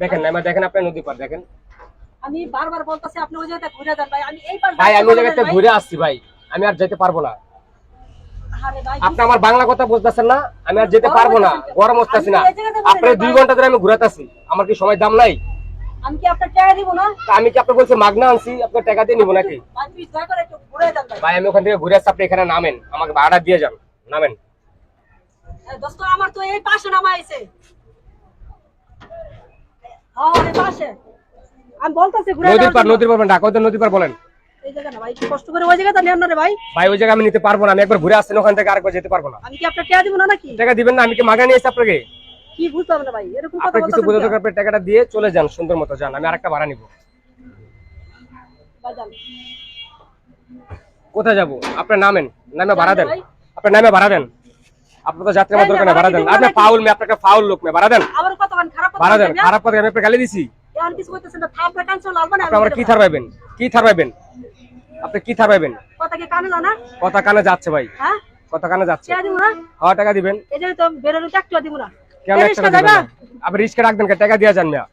দেখেন না দেখেন আপনি নদী পার দেখেন। আমি বারবার বলতেছি আপনি ওই জায়গাটা ঘুরে যান ভাই। আমি এই পার ভাই আমি ওই জায়গাতে ঘুরে আসছি ভাই আমি আর যেতে পারব না। আপনি আমার বাংলা কথা বুঝতেছেন না আমি আর যেতে পারব না গরম হচ্ছেছি না। আপনি দুই ঘণ্টা ধরে আমি ঘুরাতেছি আমার কি সময় দাম নাই? আমি কি আপনার টাকা দিব না? আমি কি আপনি বলছি মাগনা আনছি আপনার টাকা দিয়ে নিবো নাকি? ভাই আমি ওখান থেকে ঘুরে আসছি আপনি এখানে নামেন আমাকে ভাড়া দিয়ে যান। নামেন। দোস্ত আমার তো এই পাশে নামা আইছে এই পাশে। আমি বলতেছি ঘুরে নদীর পার নদীর পার ঢাকা নদীর পার বলেন। এই জায়গা না ভাই কষ্ট করে ওই জায়গাটা নেন না রে ভাই। ভাই ওই জায়গায় আমি নিতে পারব না আমি একবার ঘুরে আসছি ওখান থেকে আরেকবার যেতে পারব না। আমি কি আপনার টাকা দিব না নাকি? টাকা দিবেন না আমি কি মাগনা নিয়েছি আপনাকে? কি বুঝতে না ভাই এরকম কথা আপনার কিছু বলতেছেন দরকার টাকাটা দিয়ে চলে যান সুন্দর মতো যান আমি আরেকটা ভাড়া নিবো। কোথায় যাব? আপনার নামেন নামে ভাড়া দেন। আপনার নামে ভাড়া দেন। আপনার তো যাত্রী আমার এই না, দরকার ভাড়া দেন। আপনি ফাউল মে আপনাকে ফাউল লোক মে ভাড়া দেন। আবার কত গান খারাপ কথা ভাড়া দেন। খারাপ কথা আমি আপনাকে গালি দিছি। এখন কিছু করতেছেন না থাপড়া কাঞ্চল লাগবে না আপনি আমার কি থার পাইবেন কি থার পাইবেন আপনি কি থার পাইবেন কথা কি কানে জানা কথা কানে যাচ্ছে ভাই। হ্যাঁ? কথা কানে যাচ্ছে। টাকা দিব না? হ্যাঁ টাকা দিবেন। কেন একটা দিবেন আপনি রিস্কে রাখবেন কে? টাকা দিয়ে যান মিয়া।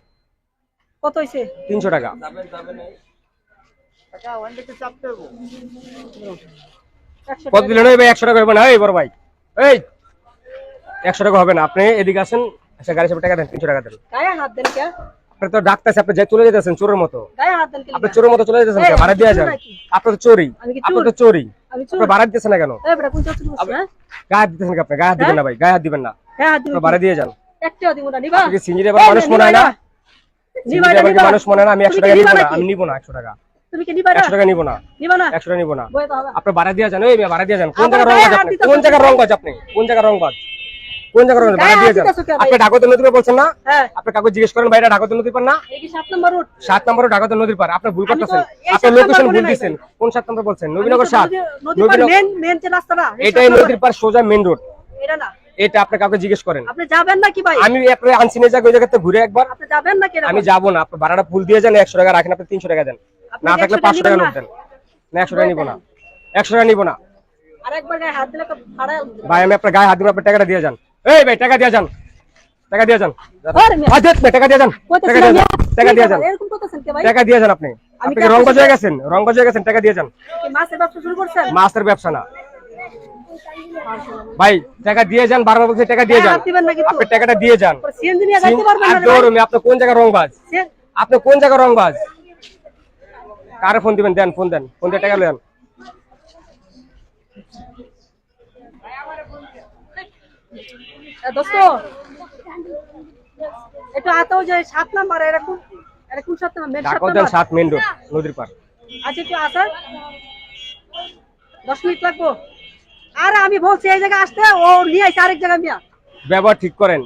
কত হইছে? তিনশো টাকা। একশো কত দিলেন ভাই একশো টাকা হবে না। এই বড় ভাই এই একশো টাকা হবে না। আপনি এদিকে আসেন আচ্ছা গাড়ি সাথে টাকা দেন তিনশো টাকা দেন। আপনি তো ডাকতেছে আপনি যাই চলে যেতেছেন চোরের মতো। আপনি চোরের মতো চলে যেতেছেন ভাড়া দিয়ে যান নাকি? আপনি তো চোরি আমি কি আপনি তো চোরি? আপনি ভাড়া দিতেছেন না কেন? হ্যাঁ? গায়ে দিতেছেন আপনি? গায়ে হাত দিবেন না ভাই গায়ে হাত দিবেন না। ভাড়া দিয়ে যান। সিঞ্জির এবার মানুষ মনে হয় না? এবার। মানুষ মনে হয় না আমি একশো টাকা নিবো না আমি নিবো না একশো টাকা। তুমি কি নিবা না? একশো টাকা নিবো না। নিবা না? একশো টাকা নিবো না। বয়ে তো হবে আপনি ভাড়া দিয়ে যান। ওই ভাড়া দিয়ে যান। কোন আমার জায়গার গায়ে আপনি কোন জায়গার কেন? রংবাজ আপনি? কোন জায়গার রংবাজ কোন জায়গার রংবাজ ভাড়া দিয়ে যান। দিতেছো কেন? ভাই? আপনি ঢাকাতে নদীর পার বলছেন না? হ্যাঁ। আপনি জিজ্ঞেস করেন ভাইরা ঢাকাতে নদীর পার না? এই কি সাত নম্বর রুট সাত নম্বরে ঢাকাতে নদীর পার আপনি ভুল আমি তো করতেছেন। আপনি লোকেশন ভুল বলি কোন সাত নম্বর বলছেন? নবীনগর সাত। নদী পার মেন মেন যে রাস্তাটা এটাই নদীর পার সোজা মেন রোড এটা না। এটা আপনি কাউকে জিজ্ঞেস করেন। আপনি যাবেন নাকি ভাই? আমি আপনি আনছি নিয়ে যাক ওই জায়গাতে ঘুরে একবার। আপনি যাবেন নাকি? আমি যাব না। আপনি ভাড়াটা ফুল দিয়ে যান একশো টাকা রাখেন আপনি তিনশো টাকা দেন। না কি থাকলে 100 পাঁচশো টাকা নিবেন নোট না? দেন। না একশো টাকা নিবো না। একশো টাকা নিবো না। আরেকবার গায়ে হাত দিলে তো ফাড়ায় আলবো। ভাই আমি আপনার গায়ে হাত দিব আপনি টাকাটা দিয়ে যান। এই ভাই টাকা দিয়ে যান। টাকা দিয়ে যান। আরে মেয়ে, হাত দেন না, টাকা দিয়ে যান। কইতেছেন টাকা দিয়ে আমি- যান টাকা দিয়ে যান। এরকম করতেছেন কে ভাই? টাকা দিয়ে যান আপনি। আমি আপনি কি কি রংবাজ আপনার হয়ে গেছেন? রংবাজ হয়ে গেছেন টাকা দিয়ে যান। কি মাছের ব্যবসা শুরু করছেন? মাছের ব্যবসা না। ভাই টাকা দিয়ে যান বারবার বলছি টাকা দিয়ে গায়ে যান। হাত দিবেন নাকি তো? আপনি টাকাটা দিয়ে যান। পরে সিএনজি নিয়ে যাইতে পারবেন না আর রে ভাই। দৌড়ুন, আপনি কোন জায়গায় রংবাজ সে- আপনি কোন জায়গায় রংবাজ কারে ফোন দিবেন? দেন ফোন দেন। ফোন দিয়ে টাকা দেন এ, দোস্ত। একটু আতো যে সাত নাম্বার এরকম এরকম সাত নাম্বার? ঢাকা দেন সাত মেন রোড নদীর পার আচ্ছা একটু আসার। দশ মিনিট লাগবো। আরে আমি বলছি এই জায়গায় আসতে ও নিয়ে আসছে আরেক জায়গায় মিয়া। ব্যবহার ঠিক করেন।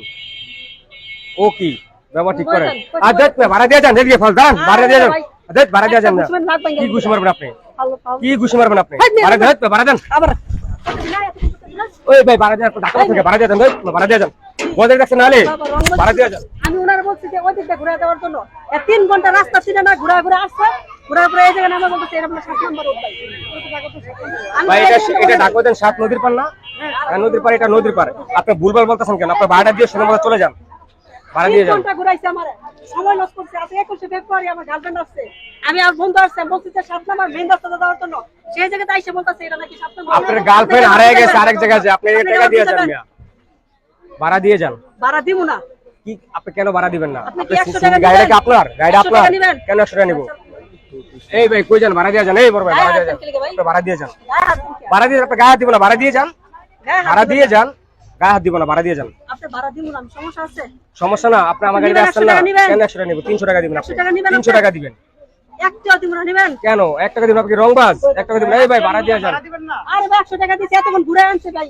ও কি? ব্যবহার ঠিক করেন। আর দেখ না, ভাড়া দিয়ে যান ফল ভাড়া দিয়ে যান। দেখ ভাড়া দিয়ে যান না। একটা ঘুষবেন, নাক ভাঙিয়ে কি ঘুষ দিবেন। মারবেন আপনি? ফালো, ফালো। কি ঘুষ মারবেন আপনি ভাড়া দেন ভাড়া দেন। আবার। ওই ভাই ভাড়া দিয়ে ঢাকা থেকে ভাড়া দিয়ে যান ভাড়া দিয়ে যান। বজায় রাখছেন নাহলে ভাড়া দিয়ে যান। আমি ওনারা বলছি যে ওই দিকটা ঘুরে দেওয়ার জন্য। তিন ঘণ্টা রাস্তা ছিল না ঘুরে ঘুরে আসছে। ঘুরে ঘুরে এই জায়গায় নামে বলতেছে এরকম সাত নম্বর ভাই এটা জায়গায় এটা ঢাকা দেন সাত নদীর পার না? হ্যাঁ, নদীর পার এটা নদীর পার আপনি ভুলভাল বলতেছেন কেন? আপনি ভাড়া দিয়ে সুন্দর মতো চলে যান। ঘণ্টা ঘুরাইছে আমার। সময় লস করছে। আজকে একুশে ফেব্রুয়ারি আমার গার্লফ্রেন্ড আসছে। আমি আর বন্ধু আসছে। বলছি যে সাত নম্বর মেন রাস্তাটা দেওয়ার জন্য। সেই জায়গাতে আইসে বলতেছে এটা নাকি সাত নম্বর আপনার গার্লফ্রেন্ড হারিয়ে গেছে আরেক জায়গায় আপনি টাকা দিয়ে যান ভাড়া দিয়ে যান। ভাড়া দিব না। কি আপনি কেন ভাড়া দিবেন না? আপনি কি আপনি 100 সি- টাকা গাড়িটা কি আপনার? গাড়িটা আপনার? কেন একশো টাকা নিবো? এই ভাই কই যান? ভাড়া দিয়ে যান। এই বড় ভাই ভাড়া দিয়ে যান। ভাড়া দিয়ে যান? ভাড়া দিয়ে আপনি গায়ে হাত দিব না। ভাড়া দিয়ে যান। ভাড়া দিয়ে যান। গায়ে হাত দিব না ভাড়া দিয়ে যান। সমস্যা না আপনি আমার গাড়িতে আসছেন না কেন একশো টাকা নিবো? তিনশো টাকা দিবেন আপনি। 100 টাকা নিবেন তিনশো টাকা দিবেন। একটা দিব না নিবেন? কেন? এক টাকা দিবেন আপনি রংবাজ? এক টাকা দিবেন এই ভাই ভাড়া দিয়ে যান আরে ভাই একশো টাকা দিচ্ছে এতক্ষণ ঘুরে আনছে ভাই।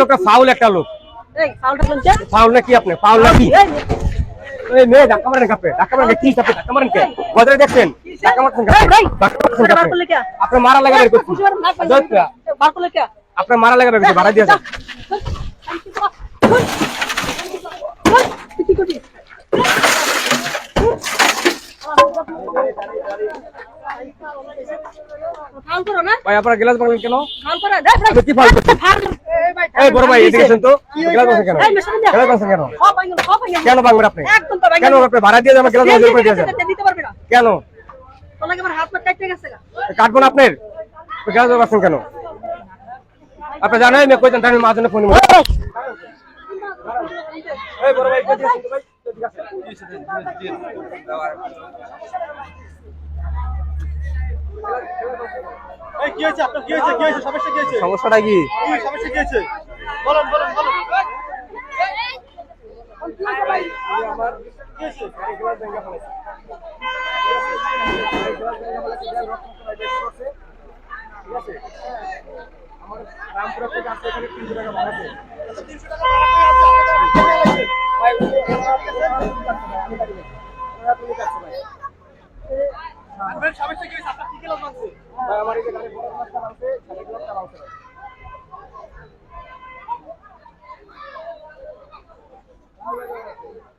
লোকটা ফাউল একটা লোক? ফাউল না কি আপনি? ফাউল না কি? এই, এই মেয়ে ধাক্কা মারেন কাপে। ধাক্কা মারেন কি চাপে ধাক্কা মারেন কে? গজরে দেখছেন? ধাক্কা মারছেন কাপে? ধাক্কা মারছেন কাপে? আপনি মারা লাগা বের করছেন খুশি হবেন, নাক ভাঙিয়ে দিবেন। বার করলে কে? আপনি মারা লাগা বের ভাড়া দিয়ে যান ভাই আপনারা গ্লাস ভাঙলেন কেন? কি ফাউল এই বড় ভাই এদিকে আসেন গ্লাস ভাঙছেন কেন? গ্লাস ভাঙছেন কেন? কেন ভাঙবেন আপনি? কেন আপনি ভাড়া দিয়ে গ্লাস কেন? কাটবো না আপনার? গ্লাস ভাঙছেন কেন? আপনি জানেন আমি কইতেন আমি ফোন সমস্যা কি হয়েছে সমস্যাটা কি কি সমস্যা কি হয়েছে বলুন বলুন বলুন আমার কি হয়েছে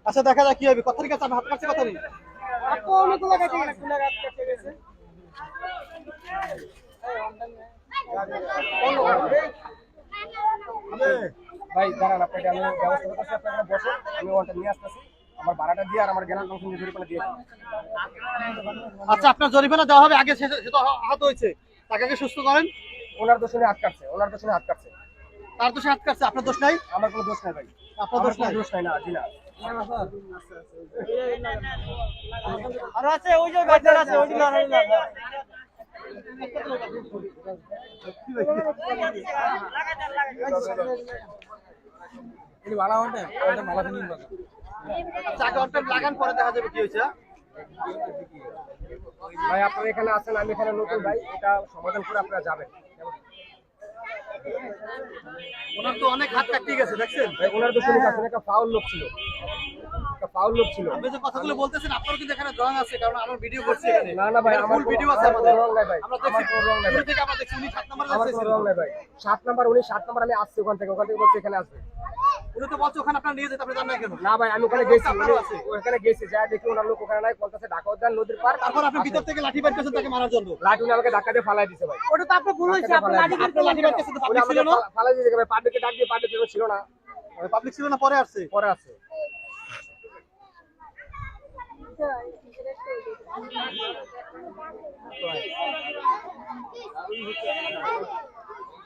আচ্ছা দেখা যাক কি হবে। কথা ঠিক আছে আমি হাত কাটছে কথা নেই। ভাই দাঁড়ান আপনাকে আমি ব্যবস্থা করতেছি আপনি বসে আমি ওয়ানটা নিয়ে আসতেছি। আমার ভাড়াটা দিয়ে আর আমার ফাংশন দিয়ে করে দিয়ে আচ্ছা আপনার জরিমানা দেওয়া হবে আগে সে তো আহত হয়েছে তাকে আগে সুস্থ করেন? ওনার দোষে হাত কাটছে ওনার দোষে হাত কাটছে। তার দোষে হাত কাটছে আপনার দোষ নাই? আমার কোনো দোষ নাই ভাই। আপনার দোষ নাই? দোষ নাই না জি না। আর আছে ওই যে আছে ওই ওটা মালা নিন চাকা অনটাইম লাগান পরে দেখা যাবে কি হয়েছে? ভাই আপনারা এখানে আছেন আমি এখানে নতুন ভাই এটা সমাধান করে আপনারা যাবেন। ওনার তো অনেক হাত কাটিয়ে গেছে দেখছেন? ভাই ওনার দোষে কাছে একটা ফাউল লোক ছিল। একটা ফাউল লোক ছিল। আপনি যে কথাগুলো বলতেছেন আপনারও কিন্তু এখানে রং আছে কারণ আমার ভিডিও করছি এখানে। না না ভাই আমার ভিডিও আছে আমাদের। নাই ভাই। আমরা আমার দেখছি কোনো নাই ভাই। থেকে আমরা দেখছি উনি সাত নম্বরে আমার রং নাই ভাই। সাত নাম্বার উনি সাত নাম্বার আমি আসছি ওখান থেকে ওখান থেকে বলছি এখানে আসবে। ওখানে আপনারা নিয়ে ওখানে গেছি ওখানে নদীর পার তারপর ভিতর থেকে লাঠি বের করছেন তাকে দিয়ে ফালাই দিয়েছে পাবলিক ছিল না। পাবলিক ছিল না। পরে আসছে। পরে আসছে।